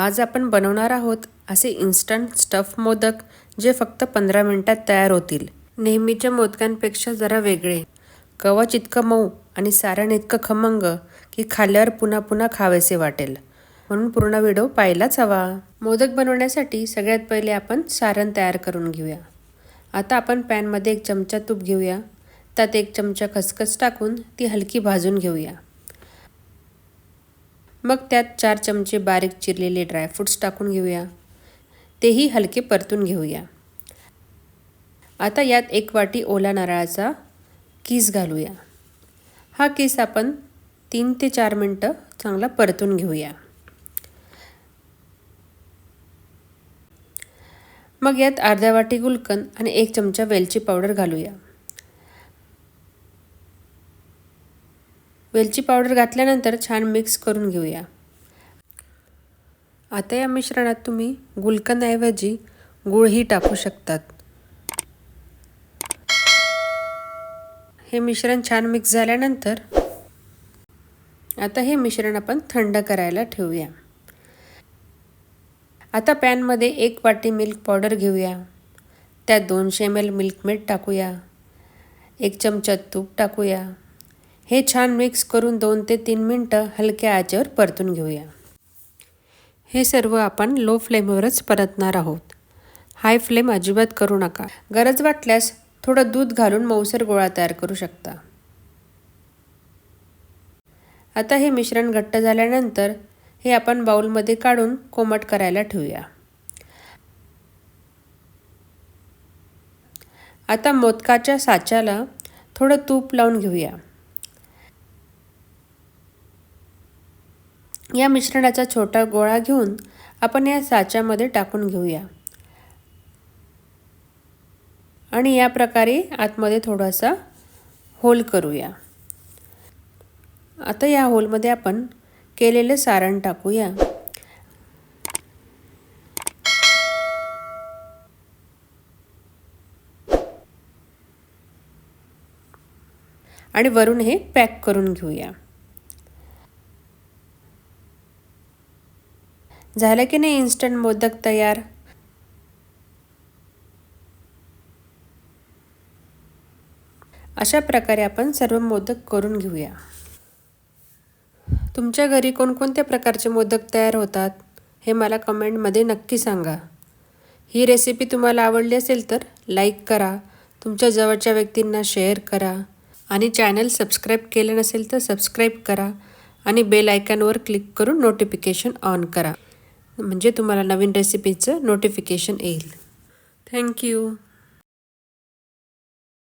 आज आपण बनवणार आहोत असे इन्स्टंट स्टफ मोदक जे फक्त पंधरा मिनिटात तयार होतील. नेहमीच्या मोदकांपेक्षा जरा वेगळे. कवच इतकं मऊ आणि सारण इतकं खमंग की खाल्ल्यावर पुन्हा पुन्हा खावेसे वाटेल. म्हणून पूर्ण व्हिडिओ पाहायलाच हवा. मोदक बनवण्यासाठी सगळ्यात पहिले आपण सारण तयार करून घेऊया. आता आपण पॅनमध्ये एक चमचा तूप घेऊया. त्यात एक चमचा खसखस टाकून ती हलकी भाजून घेऊया. मग त्यात चार चमचे बारीक चिरलेले ड्रायफ्रूट्स टाकून घेऊया. तेही हलके परतून घेऊया. आता यात एक वाटी ओला नारळाचा किस घालूया. हा किस आपण तीन ते चार मिनटं चांगला परतून घेऊया. मग यात अर्ध्या वाटी गुलकंद आणि एक चमचा वेलची पावडर घालूया. वेलची पावडर घातल्यानंतर छान मिक्स करून घेऊया. आता या मिश्रणात तुम्ही गुलकंदऐवजी गुळही टाकू शकतात. हे मिश्रण छान मिक्स झाल्यानंतर आता हे मिश्रण आपण थंड करायला ठेवूया. आता पॅनमध्ये एक वाटी मिल्क पावडर घेऊया. त्यात दोनशे एम एल मिल्क मेड टाकूया. एक चमचा तूप टाकूया. हे छान मिक्स करून दोन ते तीन मिनटं हलक्या आचेवर परतून घेऊया. हे सर्व आपण लो फ्लेमवरच परतणार आहोत. हाय फ्लेम अजिबात करू नका. गरज वाटल्यास थोडं दूध घालून मऊसर गोळा तयार करू शकता. आता हे मिश्रण घट्ट झाल्यानंतर हे आपण बाउलमध्ये काढून कोमट करायला ठेवूया. आता मोदकाच्या साच्याला थोडं तूप लावून घेऊया. या मिश्रणाचा छोटा गोळा घेऊन आपण या साच्यामध्ये टाकून घेऊया. आणि या प्रकारे आतमध्ये थोडासा होल करूया. आता या होलमध्ये आपण केलेले सारण टाकूया. आणि वरून हे पॅक करून घेऊया. झालं की नाही इन्स्टंट मोदक तयार? अशा प्रकारे आपण सर्व मोदक करून घेऊया. तुमच्या घरी कोणकोणत्या प्रकारचे मोदक तयार होतात? हे मला कमेंटमध्ये नक्की सांगा. ही रेसिपी तुम्हाला आवडली असेल तर लाईक करा तुमच्या जवळच्या व्यक्तींना शेअर करा आणि चॅनल सबस्क्राईब केलं नसेल तर सबस्क्राईब करा आणि बेल आयकॉनवर क्लिक करून नोटिफिकेशन ऑन करा. म्हणजे तुम्हाला नवीन रेसिपीचं नोटिफिकेशन येईल. थँक्यू